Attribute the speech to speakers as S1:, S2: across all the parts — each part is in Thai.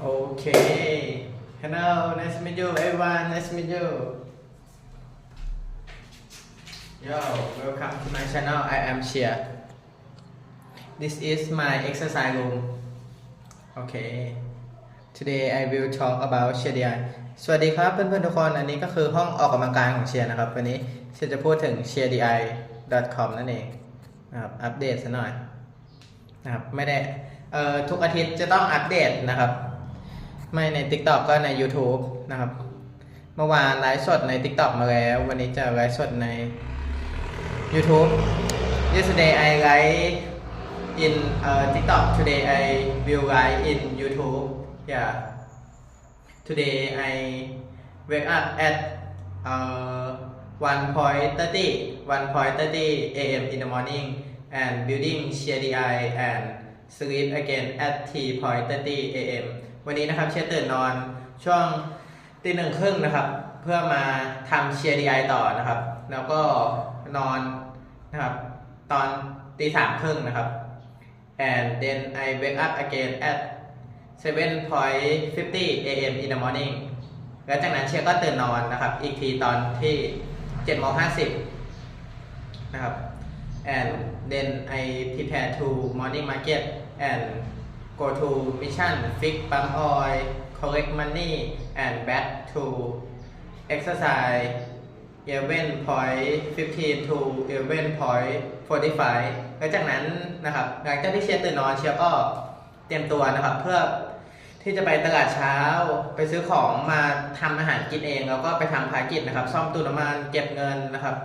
S1: Okay. Hello, nice to meet you, everyone. Nice to meet you. Yo, welcome to my channel. I am Chia. This is my exercise room. Okay. Today I will talk about เชียร์ดีสวัสดีครับเพื่อนๆทุกคน อันนี้ก็คือห้องออกกำลังกายของเชียร์นะครับ วันนี้เชียร์จะพูดถึง cheerdi.com นั่นเองนะครับ อัปเดตซะหน่อยนะครับ ไม่ได้ เอ่อ ทุกอาทิตย์จะต้องอัปเดตนะครับ ไม่ใน TikTok ก็ใน YouTube นะครับ เมื่อวานไลฟ์สดใน TikTok มาแล้ว วันนี้จะไลฟ์สดใน YouTube yesterday I live in uh, TikTok today I will live in YouTube yeah today I wake up at uh, 1.30 1.30 a.m. in the morning and building CDI and sleep again at 3.30 a.m. วันนี้นะครับเชียร์ตื่นนอนช่วงตีหนึ่งครึ่งนะครับ เพื่อมาทำเชียร์ดีไอต่อนะครับ แล้วก็นอนนะครับตอนตีสามครึ่งนะครับ and then I wake up again at 7.50 a.m. in the morning แล้วจากนั้นเชียร์ก็ตื่นนอนนะครับ อีกทีตอนที่7โมง50นะครับ and then I prepare to morning market and go to mission fix pump oil collect money and back to exercise 11.15 to 11.45แล้วจากนั้นนะครับหลังจากที่เชียร์ตื่นนอนเชียร์ก็เตรียมตัวนะครับ เพื่อที่จะไปตลาดเช้าไปซื้อของมาทำอาหารกินเอง แล้วก็ไปทำภารกิจนะครับ ซ่อมตู้น้ำมันเก็บเงินนะครับ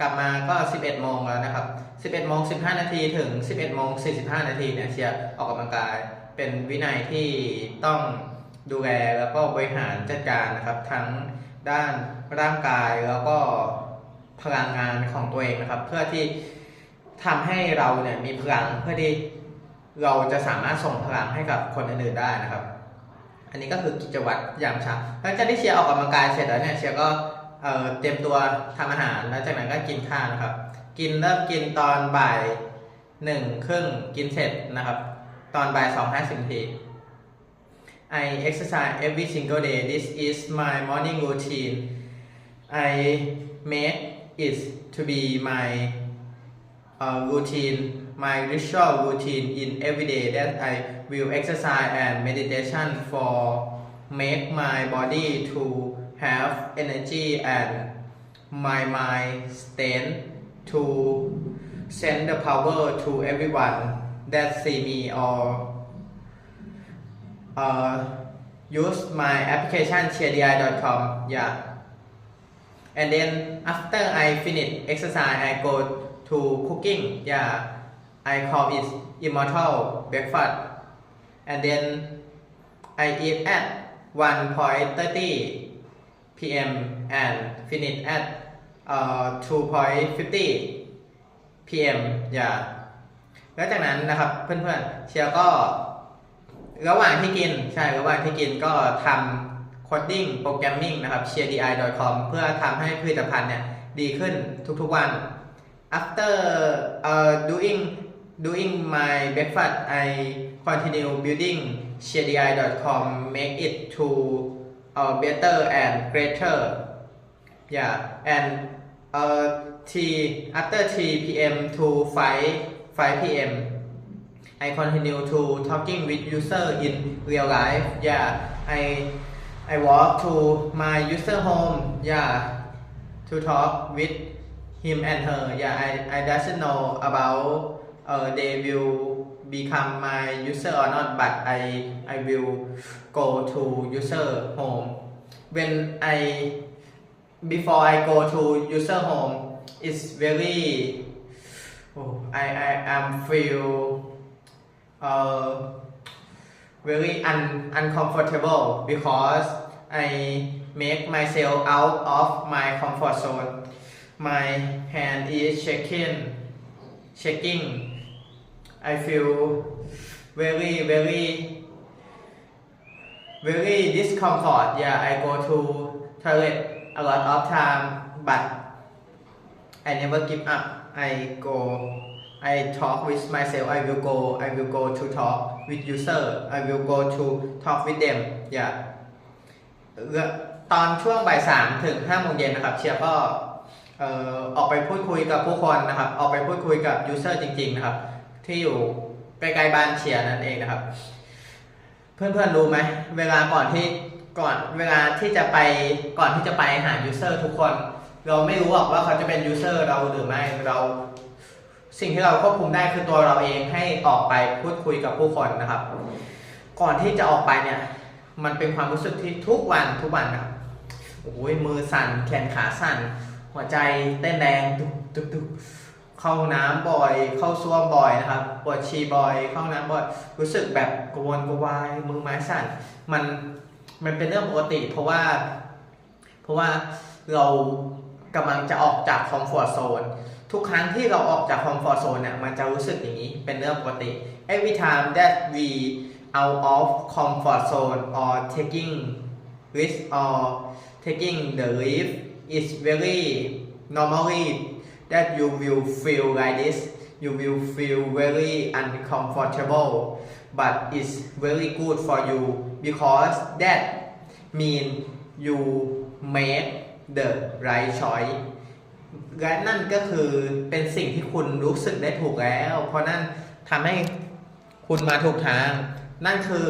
S1: กลับมาก็ 11โมงแล้วนะครับ 11โมง15 นาทีถึง 11โมง45 นาทีเนี่ยเชียร์ออกกำลังกาย เป็นวินัยที่ต้องดูแลแล้วก็บริหารจัดการนะครับ ทั้งด้านร่างกายแล้วก็พลังงานของตัวเองนะครับ เพื่อที่ทำให้เราเนี่ยมีพลังเพื่อที่เราจะสามารถส่งพลังให้กับคนอื่นๆได้นะครับ อันนี้ก็คือกิจวัตรยามเช้าหลังจากที่เชียร์ออกกำลังกายเสร็จแล้วเนี่ยเชียร์ก็ เอ่อเตรียมตัวทำอาหารแล้วจากนั้นก็กินข้าวนะครับ กินเริ่มกินตอนบ่ายหนึ่งครึ่งกินเสร็จนะครับ ตอนบ่ายสองห้าสิบนาที I exercise every single day this is my morning routine I make it to be my uh, routine my ritual routine in every day that I will exercise and meditation for make my body to have energy and my mind stand to send the power to everyone that see me or uh, use my application cheerdi.com yeah. And then after I finish exercise I go to cooking yeah. I call it immortal breakfast. And then I eat at 1.30 p.m. and finish at uh, 2.50 p.m. yeah แล้วจากนั้นนะครับเพื่อนๆเชียร์ก็ระหว่างที่กินใช่ระหว่างที่กินก็ทำโคดดิ้งโปรแกรมมิ่งนะครับ cheerdi.com เพื่อทำให้ผลิตภัณฑ์เนี่ยดีขึ้นทุกๆวัน after uh, doing doing my breakfast I continue building cheerdi.com make it to uh, better and greater yeah and uh, t after 3 p.m. to 5 5 p.m. I continue to talking with user in real life. Yeah, I I walk to my user home. Yeah, to talk with him and her. Yeah, I I doesn't know about uh they will become my user or not, but I I will go to user home when I before I go to user home. It's very oh, I I am feel uh, very un- uncomfortable because I make myself out of my comfort zone. My hand is shaking, shaking. I feel very, very, very discomfort. Yeah, I go to toilet a lot of time, but I never give up. I go I talk with myself I will go I will go to talk with user I will go to talk with them yeah ตอนช่วงบ่ายสามถึงห้าโมงเย็นนะครับ เชียร์ก็ออออกไปพูดคุยกับผู้คนนะครับ ออกไปพูดคุยกับยูเซอร์จริง ๆ นะครับ ที่อยู่ใกล้ๆบ้านเชียร์นั่นเองนะครับ เพื่อนๆรู้ไหมเวลาก่อนที่ก่อนเวลาที่จะไปก่อนที่จะไปหายูเซอร์ทุกคน เราไม่รู้หรอกว่าเขาจะเป็นยูเซอร์เราหรือไม่เรา สิ่งที่เราควบคุมได้คือตัวเราเองให้ออกไปพูดคุยกับผู้คนนะครับ ก่อนที่จะออกไปเนี่ย มันเป็นความรู้สึกที่ทุกวันทุกวันนะครับโอ้ยมือสั่นแขนขาสั่น หัวใจเต้นแรงตุกตุกตุก เข้าห้องน้ำบ่อย เข้าซ่วมบ่อยนะครับ ปวดฉี่บ่อย เข้าห้องน้ำบ่อย รู้สึกแบบกระวนกวาย มือไม้สั่น มัน มันเป็นเรื่องปกติ เพราะว่า เพราะว่าเรากำลังจะออกจากคอมฟอร์ z โซน ทุกครั้งที่เราออกจากคอมฟอร์ z โซนเนี่ย มันจะรู้สึกอย่างนี้ เป็นเรื่องปกติ every time that we out of comfort zone or taking risk or taking the risk is very normally that you will feel like this you will feel very uncomfortable but it's very good for you because that mean you make the right choice และนั่นก็คือเป็นสิ่งที่คุณรู้สึกได้ถูกแล้ว เพราะนั่นทำให้คุณมาถูกทาง นั่นคือ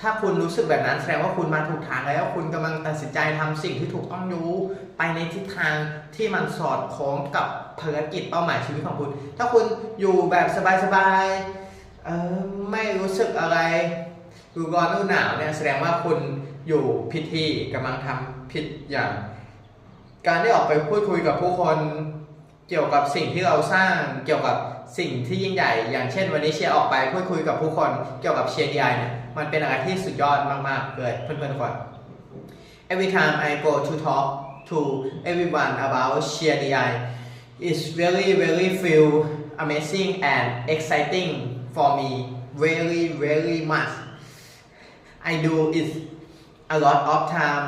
S1: ถ้าคุณรู้สึกแบบนั้นแสดงว่าคุณมาถูกทางแล้ว คุณกำลังตัดสินใจทำสิ่งที่ถูกต้องอยู่ไปในทิศทางที่มันสอดคล้องกับภารกิจเป้าหมายชีวิตของคุณ ถ้าคุณอยู่แบบสบายๆเออไม่รู้สึกอะไรดูร้อนดูหนาวเนี่ยแสดงว่าคุณอยู่ผิดที่กำลังทำผิดอย่าง การได้ออกไปพูดคุยกับผู้คนเกี่ยวกับสิ่งที่เราสร้างเกี่ยวกับสิ่งที่ยิ่งใหญ่ อย่างเช่น วันนี้เชียร์ออกไปพูดคุยกับผู้คนเกี่ยวกับเชียร์ดีไอเนี่ย มันเป็นอะไรที่สุดยอดมากๆเลยเพื่อนๆทุกคน Every time I go to talk to everyone about share DI it's really really feel amazing and exciting for me very very much I do it a lot of time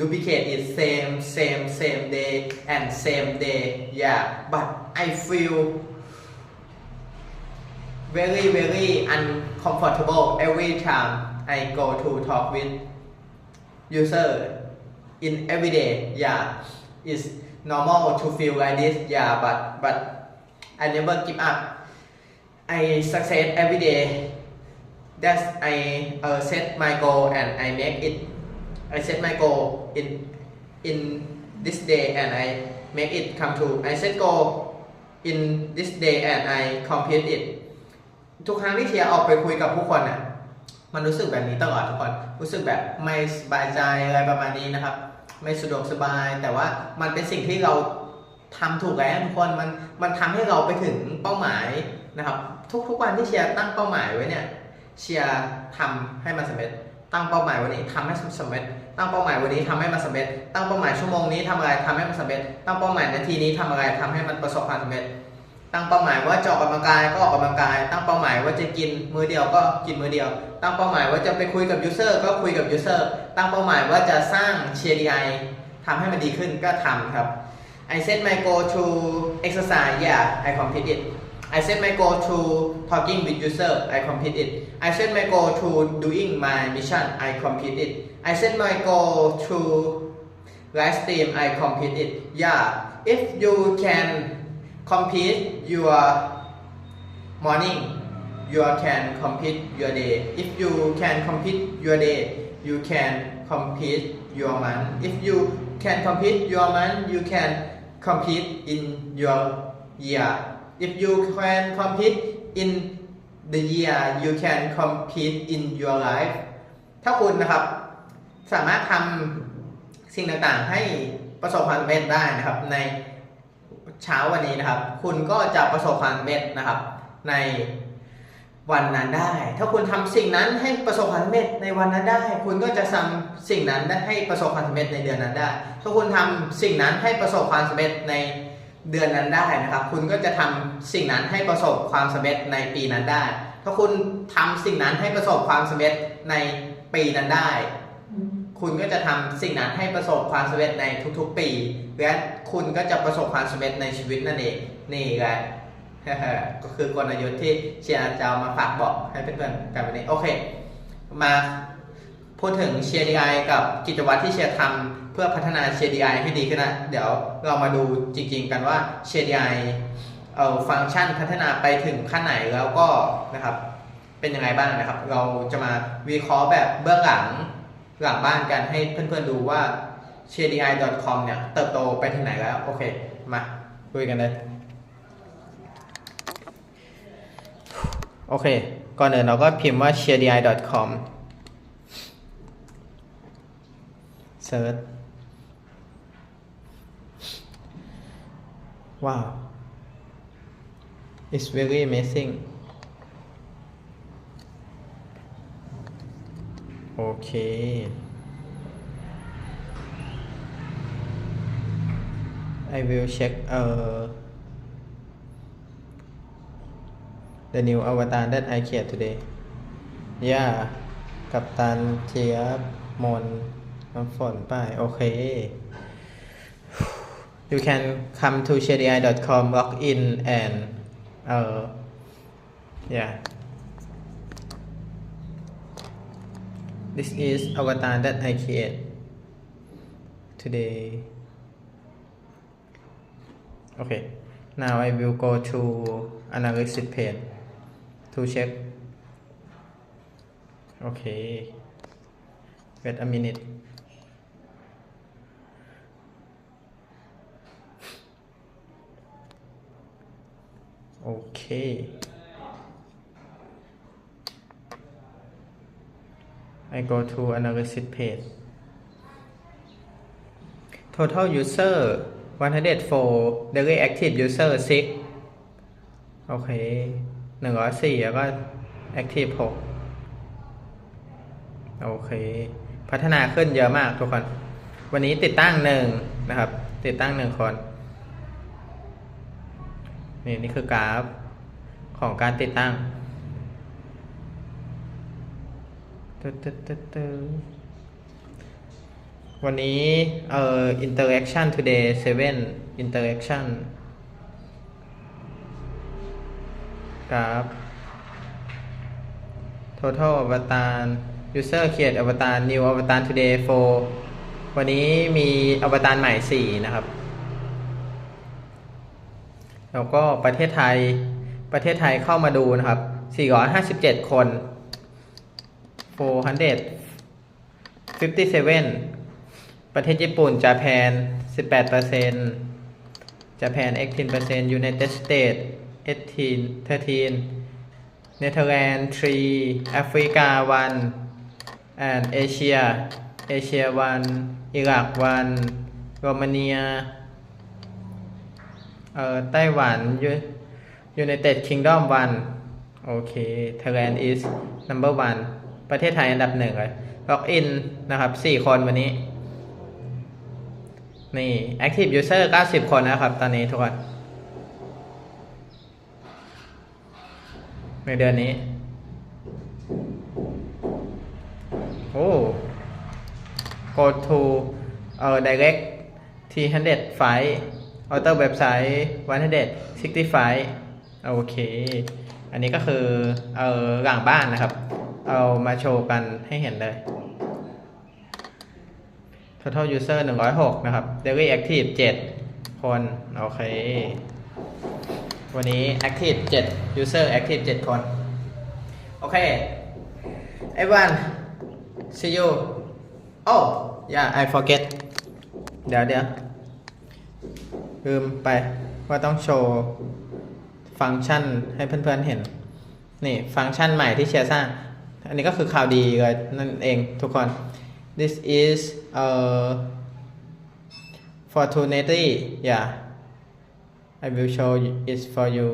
S1: duplicate it same same same day and same day yeah but I feel very very uncomfortable every time I go to talk with user in every day. Yeah it's normal to feel like this. Yeah but but I never give up. I success every day. That's I uh, set my goal and I make it. I set my goal in in this day and I make it come true. I set goal in this day and I complete it ทุกครั้งที่เทียออกไปคุยกับผู้คนน่ะ มันรู้สึกแบบนี้ตลอดทุกคน รู้สึกแบบไม่สบายใจอะไรประมาณนี้นะครับ ไม่สะดวกสบาย แต่ว่ามันเป็นสิ่งที่เราทำถูกแล้วทุกคนมันมันทำให้เราไปถึงเป้าหมายนะครับ ทุกทุกวันที่เชียร์ตั้งเป้าหมายไว้เนี่ยเชียร์ทำให้มันสำเร็จ ตั้งเป้าหมายวันนี้ทำให้สำเร็จ ตั้งเป้าหมายวันนี้ทำให้มันสำเร็จ ตั้งเป้าหมายชั่วโมงนี้ทำอะไรทำให้มันสำเร็จ ตั้งเป้าหมายนาทีนี้ทำอะไรทำให้มันประสบความสำเร็จ ตั้งเป้าหมายว่าจะออกกำลังกายก็ออกกำลังกาย ตั้งเป้าหมายว่าจะกินมือเดียวก็กินมือเดียว ตั้งเป้าหมายว่าจะไปคุยกับยูเซอร์ก็คุยกับยูเซอร์ตั้งเป้าหมายว่าจะสร้างเชียร์ดีไอทำให้มันดีขึ้นก็ทำครับ I set my goal to exercise yeah I complete it I set my goal to talking with user I complete it I set my goal to doing my mission I complete it I set my goal to live stream I complete it yeah if you can complete your morning you can complete your day if you can complete your day you can complete your month if you can complete your month you can complete in your year if you can complete in the year you can complete in your life ถ้าคุณนะครับ สามารถทำสิ่งต่างๆ ให้ประสบความสำเร็จได้นะครับใน เช้าวันนี้นะครับ คุณก็จะประสบความสำเร็จนะครับ ในวันนั้นได้ ถ้าคุณทำสิ่งนั้นให้ประสบความสำเร็จในวันนั้นได้ คุณก็จะทำสิ่งนั้นได้ให้ประสบความสำเร็จในเดือนนั้นได้ ถ้าคุณทำสิ่งนั้นให้ประสบความสำเร็จในเดือนนั้นได้นะครับ คุณก็จะทำสิ่งนั้นให้ประสบความสำเร็จในปีนั้นได้ ถ้าคุณทำสิ่งนั้นให้ประสบความสำเร็จในปีนั้นได้ คุณก็จะทำสิ่งนั้นให้ประสบความสำเร็จในทุกๆปี และคุณก็จะประสบความสำเร็จในชีวิตนั่นเอง นี่แหละก็คือกลยุทธ์ที่เชียร์จะเอามาฝากบอกให้เพื่อนๆกันวันนี้ โอเค มาพูดถึงเชียร์ดีไอกับกิจวัตรที่เชียร์ทำเพื่อพัฒนาเชียร์ดีไอให้ดีขึ้นนะ เดี๋ยวเรามาดูจริงๆกันว่าเชียร์ดีไอเอ่อฟังก์ชันพัฒนาไปถึงขั้นไหนแล้วก็นะครับ เป็นยังไงบ้างนะครับ เราจะมาวิเคราะห์แบบเบื้องหลัง หลังบ้านกันให้เพื่อนๆดูว่า c h e d i c o m เนี่ย เติบโตไปถึงไหนแล้ว โอเค มาคุยกันเลย โอเค ก่อนอื่นเราก็พิมพ์ว่า c h e d i c o m search ว้าว it's very amazing โอ เค I will check uh, the new avatar that I create today. Yeah กับตันเทียบมนน้ำฝนไปโอเค You can come to shady.com log in and uh, yeah This is avatar that I create today Okay, now I will go to analysis page to check. Okay, wait a minute. Okay. I go to analysis page. Total user 104 daily active user 6 โอเค 104 แล้วก็ active 6 โอเค พัฒนาขึ้นเยอะมากทุกคน วันนี้ติดตั้งหนึ่งนะครับ ติดตั้งหนึ่งคน นี่นี่คือกราฟของการติดตั้ง ตึ๊ดตึ๊ดตึ๊ดตึ๊ดวันนี้เอ่อ interaction today 7 interaction ครับ total avatar user create avatar new avatar today for วันนี้มีอวตารใหม่ 4 นะครับ แล้วก็ประเทศไทยประเทศไทยเข้ามาดูนะครับ 457 คน 457 ประเทศญี่ปุ่นจาแพน18%จาแพน18% United States 18 13เนเธอร์แลนด์3แอฟริกา1 and เอเชียเอเชีย1อิรัก1โรมาเนียเอ่อไต้หวัน United Kingdom 1 โอเค Thailand is number one ประเทศไทยอันดับหนึ่งเลยล็อกอินนะครับ4คนวันนี้ นี่ Active User 90 คนนะครับ ตอนนี้ทุกคน ในเดือนนี้ โอ้ go to เอ่อ direct t 100 file auto website 165โอเค อันนี้ก็คือ เอ่อหลังบ้านนะครับ เอามาโชว์กันให้เห็นเลย total user 106 นะครับ daily active 7 คน โอเค วันนี้ active 7 user active 7 คน โอเค everyone see you oh yeah I forget เดี๋ยวเดี๋ยวลืมไปว่าต้องโชว์ฟังก์ชันให้เพื่อนๆเห็น นี่ ฟังก์ชันใหม่ที่เชียร์สร้าง อันนี้ก็คือข่าวดีเลยนั่นเองทุกคน this is uh fortunately yeah I will show it for you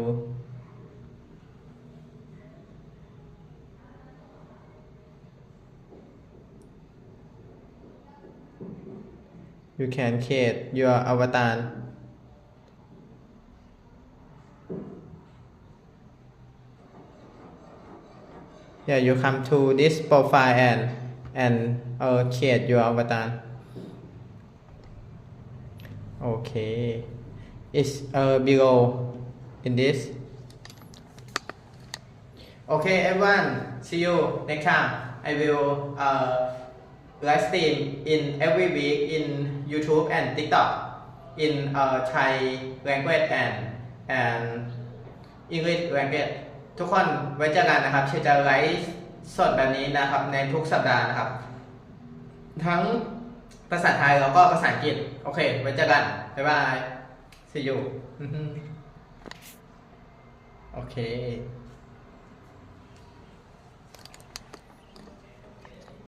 S1: you can create your avatar yeah you come to this profile and and uh, create your avatar okay it's uh, below in this Okay, everyone. See you next time. I will uh, live stream in every week in YouTube and TikTok in uh, Thai language and and English language ทุกคนไว้เจอกันนะครับเชยร์จะไลฟ์สดแบบนี้นะครับ ในทุกสัปดาห์นะครับ ทั้งภาษาไทยแล้วก็ภาษาอังกฤษ โอเค ไว้เจอกัน บ๊ายบาย see you โอเค